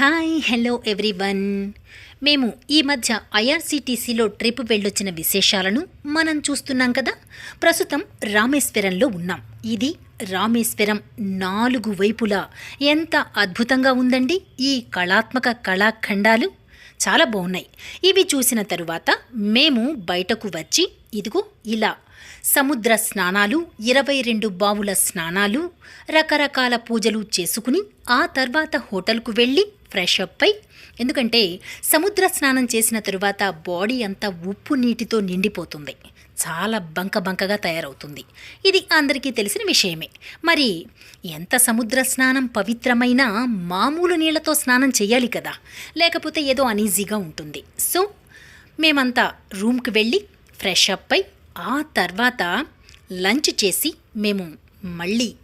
Hi hello everyone. మేము ఈ మధ్య ఐఆర్సీటీసీలో ట్రిప్ వెళ్ళొచ్చిన విశేషాలను మనం చూస్తున్నాం కదా? ప్రస్తుతం రామేశ్వరంలో ఉన్నాం. ఇది రామేశ్వరం నాలుగు వైపులా. ఎంత అద్భుతంగా ఉందండి ఈ కళాత్మక కళాఖండాలు. చాలా బాగున్నాయి ఇవి చూసిన తరువాత మేము బయటకు వచ్చి ఇదిగో ఇలా. సముద్ర స్నానాలు ఇరవై రెండు బావుల స్నానాలు రకరకాల పూజలు చేసుకుని ఆ తర్వాత హోటల్కు వెళ్ళి ఫ్రెష్ అప్ అయి ఎందుకంటే సముద్ర స్నానం చేసిన తరువాత బాడీ అంతా ఉప్పు నీటితో నిండిపోతుంది. చాలా బంక బంకగా తయారవుతుంది. ఇది అందరికీ తెలిసిన విషయమే. మరి ఎంత సముద్ర స్నానం పవిత్రమైన మామూలు నీళ్ళతో స్నానం చేయాలి కదా. లేకపోతే ఏదో అనీజీగా ఉంటుంది. సో మేమంతా రూమ్కి వెళ్ళి ఫ్రెష్ అప్ అయి ఆ తర్వాత లంచ్ చేసి మేము మళ్ళీ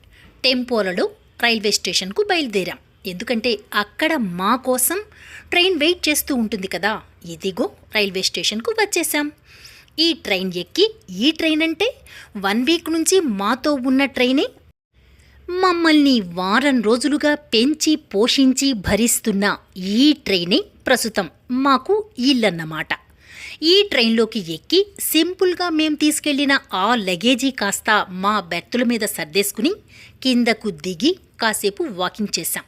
టెంపోలలో రైల్వే స్టేషన్కు బయలుదేరాం. ఎందుకంటే అక్కడ మా కోసం ట్రైన్ వెయిట్ చేస్తూ ఉంటుంది కదా. ఇదిగో రైల్వే స్టేషన్కు వచ్చేసాం. ఈ ట్రైన్ ఎక్కి ఈ ట్రైన్ అంటే వన్ వీక్ నుంచి మాతో ఉన్న ట్రైనే. మమ్మల్ని వారం రోజులుగా పెంచి పోషించి భరిస్తున్న ఈ ట్రైనే ప్రస్తుతం మాకు ఇల్లన్నమాట. ఈ ట్రైన్లోకి ఎక్కి సింపుల్గా మేం తీసుకెళ్ళిన ఆ లగేజీ కాస్త మా బెర్తుల మీద సర్దేసుకుని కిందకు దిగి కాసేపు వాకింగ్ చేశాం.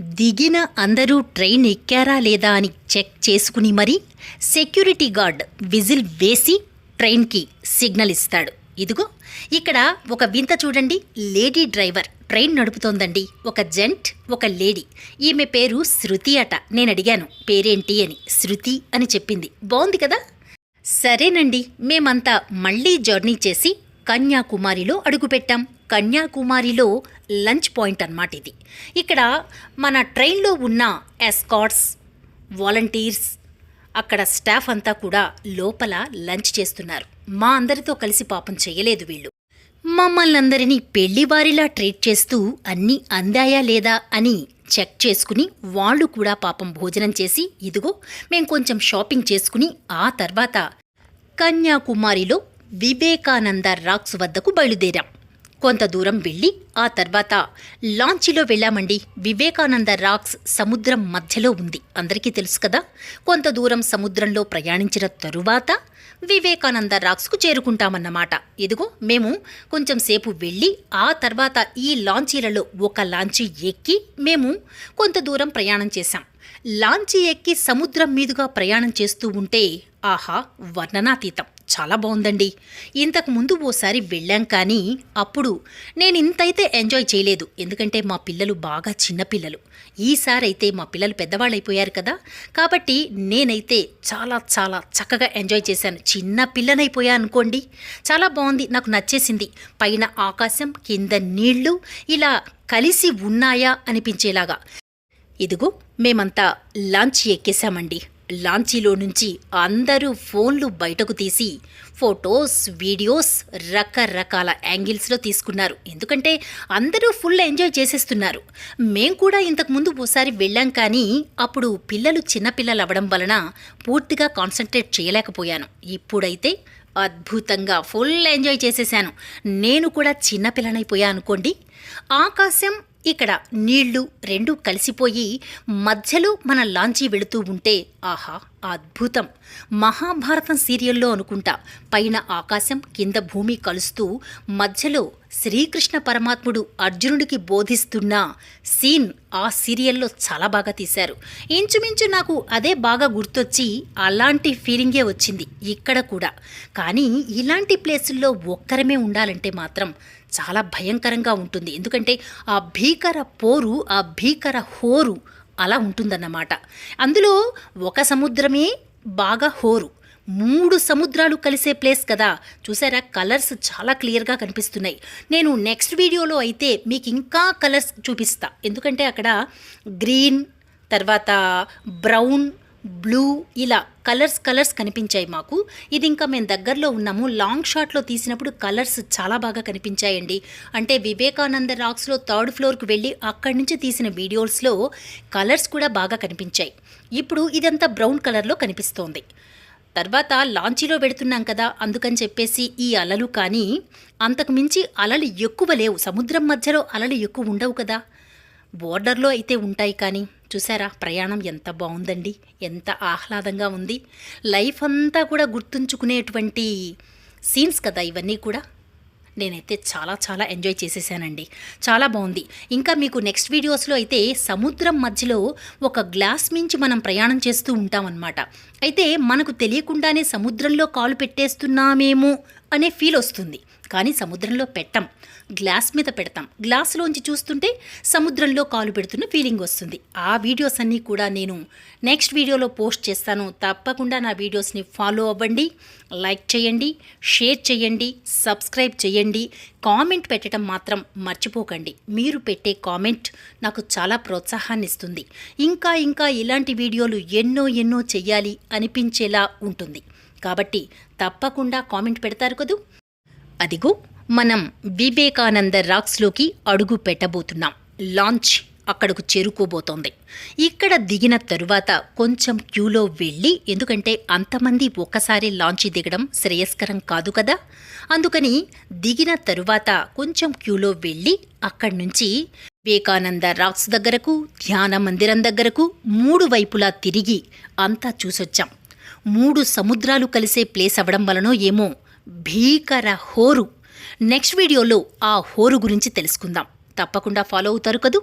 దిగిన అందరూ ట్రైన్ ఎక్కారా లేదా అని చెక్ చేసుకుని మరి సెక్యూరిటీ గార్డ్ విజిల్ వేసి ట్రైన్కి సిగ్నల్ ఇస్తాడు. ఇదిగో ఇక్కడ ఒక వింత చూడండి. లేడీ డ్రైవర్ ట్రైన్ నడుపుతోందండి. ఒక జెంట్ ఒక లేడీ. ఈమె పేరు శృతి అట. నేను అడిగాను పేరేంటి? అని. శృతి అని చెప్పింది. బాగుంది కదా? సరేనండి. మేమంతా మళ్ళీ జర్నీ చేసి కన్యాకుమారిలో అడుగుపెట్టాం. కన్యాకుమారిలో లంచ్ పాయింట్ అన్నమాట ఇది. ఇక్కడ మన ట్రైన్లో ఉన్న ఎస్కాట్స్ వాలంటీర్స్ అక్కడ స్టాఫ్ అంతా కూడా లోపల లంచ్ చేస్తున్నారు. మా అందరితో కలిసి పాపం చేయలేదు వీళ్ళు. మమ్మల్ని అందరినీ పెళ్ళివారిలా ట్రీట్ చేస్తూ అన్నీ అందాయా లేదా అని చెక్ చేసుకుని వాళ్ళు కూడా పాపం భోజనం చేసి ఇదిగో మేం కొంచెం షాపింగ్ చేసుకుని ఆ తర్వాత కన్యాకుమారిలో వివేకానంద రాక్స్ వద్దకు బయలుదేరాం. కొంత దూరం వెళ్ళి ఆ తర్వాత లాంచీలో వెళ్ళామండి. వివేకానంద రాక్స్ సముద్రం మధ్యలో ఉంది. అందరికీ తెలుసు కదా? కొంత దూరం సముద్రంలో ప్రయాణించిన తరువాత వివేకానంద రాక్స్కు చేరుకుంటామన్నమాట. ఇదిగో మేము కొంచెం సేపు వెళ్ళి ఆ తర్వాత ఈ లాంచీలలో ఒక లాంచీ ఎక్కి మేము కొంత దూరం ప్రయాణం చేశాం. లాంచీ ఎక్కి సముద్రం మీదుగా ప్రయాణం చేస్తూ ఉంటే ఆహా వర్ణనాతీతం. చాలా బాగుందండి ఇంతకు ముందు ఓసారి వెళ్ళాం కానీ అప్పుడు నేను ఇంతైతే ఎంజాయ్ చేయలేదు. ఎందుకంటే మా పిల్లలు బాగా చిన్నపిల్లలు ఈసారైతే మా పిల్లలు పెద్దవాళ్ళు అయిపోయారు కదా. కాబట్టి నేనైతే చాలా చాలా చక్కగా ఎంజాయ్ చేశాను. చిన్న పిల్లనైపోయా అనుకోండి. చాలా బాగుంది నాకు నచ్చేసింది. పైన ఆకాశం కింద నీళ్ళు ఇలా కలిసి ఉన్నాయా అనిపించేలాగా. ఇదిగో మేమంతా లాంచ్ ఎక్కేశామండి. లాంచీలో నుంచి అందరూ ఫోన్లు బయటకు తీసి ఫొటోస్ వీడియోస్ రకరకాల యాంగిల్స్లో తీసుకున్నారు. ఎందుకంటే అందరూ ఫుల్ ఎంజాయ్ చేసేస్తున్నారు. మేం కూడా ఇంతకుముందు ఓసారి వెళ్ళాం కానీ అప్పుడు పిల్లలు చిన్నపిల్లలు అవ్వడం వలన పూర్తిగా కాన్సన్ట్రేట్ చేయలేకపోయాను. ఇప్పుడైతే అద్భుతంగా ఫుల్ ఎంజాయ్ చేసేసాను. నేను కూడా చిన్నపిల్లనైపోయా అనుకోండి. ఆకాశం ఇక్కడ నీళ్ళు రెండు కలిసిపోయి మధ్యలో మన లాంచీ వెళుతూ ఉంటే ఆహా అద్భుతం. మహాభారతం సీరియల్లో అనుకుంటా. పైన ఆకాశం కింద భూమి కలుస్తూ మధ్యలో శ్రీకృష్ణ పరమాత్ముడు అర్జునుడికి బోధిస్తున్న సీన్ ఆ సీరియల్లో చాలా బాగా తీశారు. ఇంచుమించు నాకు అదే బాగా గుర్తొచ్చి అలాంటి ఫీలింగే వచ్చింది ఇక్కడ కూడా. కానీ ఇలాంటి ప్లేసుల్లో ఒక్కరమే ఉండాలంటే మాత్రం చాలా భయంకరంగా ఉంటుంది. ఎందుకంటే ఆ భీకర పోరు ఆ భీకర హోరు అలా ఉంటుందన్నమాట. అందులో ఒక సముద్రమే బాగా హోరు. మూడు సముద్రాలు కలిసే ప్లేస్ కదా. చూసారా? కలర్స్ చాలా క్లియర్గా కనిపిస్తున్నాయి. నేను నెక్స్ట్ వీడియోలో అయితే మీకు ఇంకా కలర్స్ చూపిస్తా. ఎందుకంటే అక్కడ గ్రీన్ తర్వాత బ్రౌన్ బ్లూ ఇలా కలర్స్ కలర్స్ కనిపించాయి మాకు. ఇది ఇంకా మేము దగ్గరలో ఉన్నాము. లాంగ్ షాట్లో తీసినప్పుడు కలర్స్ చాలా బాగా కనిపించాయండి. అంటే వివేకానంద రాక్స్లో థర్డ్ ఫ్లోర్కి వెళ్ళి అక్కడి నుంచి తీసిన వీడియోస్లో కలర్స్ కూడా బాగా కనిపించాయి. ఇప్పుడు ఇదంతా బ్రౌన్ కలర్లో కనిపిస్తోంది. తర్వాత లాంచీలో పెడుతున్నాం కదా అందుకని చెప్పేసి ఈ అలలు కానీ అంతకు మించి అలలు ఎక్కువ లేవు. సముద్రం మధ్యలో అలలు ఎక్కువ ఉండవు కదా. బోర్డర్లో అయితే ఉంటాయి కానీ. చూసారా? ప్రయాణం ఎంత బాగుందండి ఎంత ఆహ్లాదంగా ఉంది. లైఫ్ అంతా కూడా గుర్తుంచుకునేటువంటి సీన్స్ కదా ఇవన్నీ కూడా. నేనైతే చాలా చాలా ఎంజాయ్ చేసేసానండి. చాలా బాగుంది ఇంకా మీకు నెక్స్ట్ వీడియోస్లో అయితే సముద్రం మధ్యలో ఒక గ్లాస్ మించి మనం ప్రయాణం చేస్తూ ఉంటామన్నమాట. అయితే మనకు తెలియకుండానే సముద్రంలో కాలు పెట్టేస్తున్నామేమో అనే ఫీల్ వస్తుంది. కానీ సముద్రంలో పెట్టం. గ్లాస్ మీద పెడతాం. గ్లాసులోంచి చూస్తుంటే సముద్రంలో కాలు పెడుతున్న ఫీలింగ్ వస్తుంది. ఆ వీడియోస్ అన్నీ కూడా నేను నెక్స్ట్ వీడియోలో పోస్ట్ చేస్తాను. తప్పకుండా నా వీడియోస్ని ఫాలో అవ్వండి లైక్ చేయండి షేర్ చేయండి సబ్స్క్రైబ్ చేయండి. కామెంట్ పెట్టడం మాత్రం మర్చిపోకండి. మీరు పెట్టే కామెంట్ నాకు చాలా ప్రోత్సాహాన్ని ఇస్తుంది. ఇంకా ఇంకా ఇలాంటి వీడియోలు ఎన్నో ఎన్నో చెయ్యాలి అనిపించేలా ఉంటుంది. కాబట్టి తప్పకుండా కామెంట్ పెడతారు కదూ. అదిగో మనం వివేకానంద రాక్స్లోకి అడుగు పెట్టబోతున్నాం. లాంచ్ అక్కడకు చేరుకోబోతోంది. ఇక్కడ దిగిన తరువాత కొంచెం క్యూలో వెళ్ళి ఎందుకంటే అంతమంది ఒక్కసారి లాంచ్ దిగడం శ్రేయస్కరం కాదు కదా? అందుకని దిగిన తరువాత కొంచెం క్యూలో వెళ్ళి అక్కడి నుంచి వివేకానంద రాక్స్ దగ్గరకు ధ్యాన మందిరం దగ్గరకు మూడు వైపులా తిరిగి అంతా చూసొచ్చాం. మూడు సముద్రాలు కలిసే ప్లేస్ అవ్వడం వలనో ఏమో భీకర హోరు. నెక్స్ట్ వీడియోలో ఆ హోరు గురించి తెలుసుకుందాం. తప్పకుండా ఫాలో అవుతారు కదూ?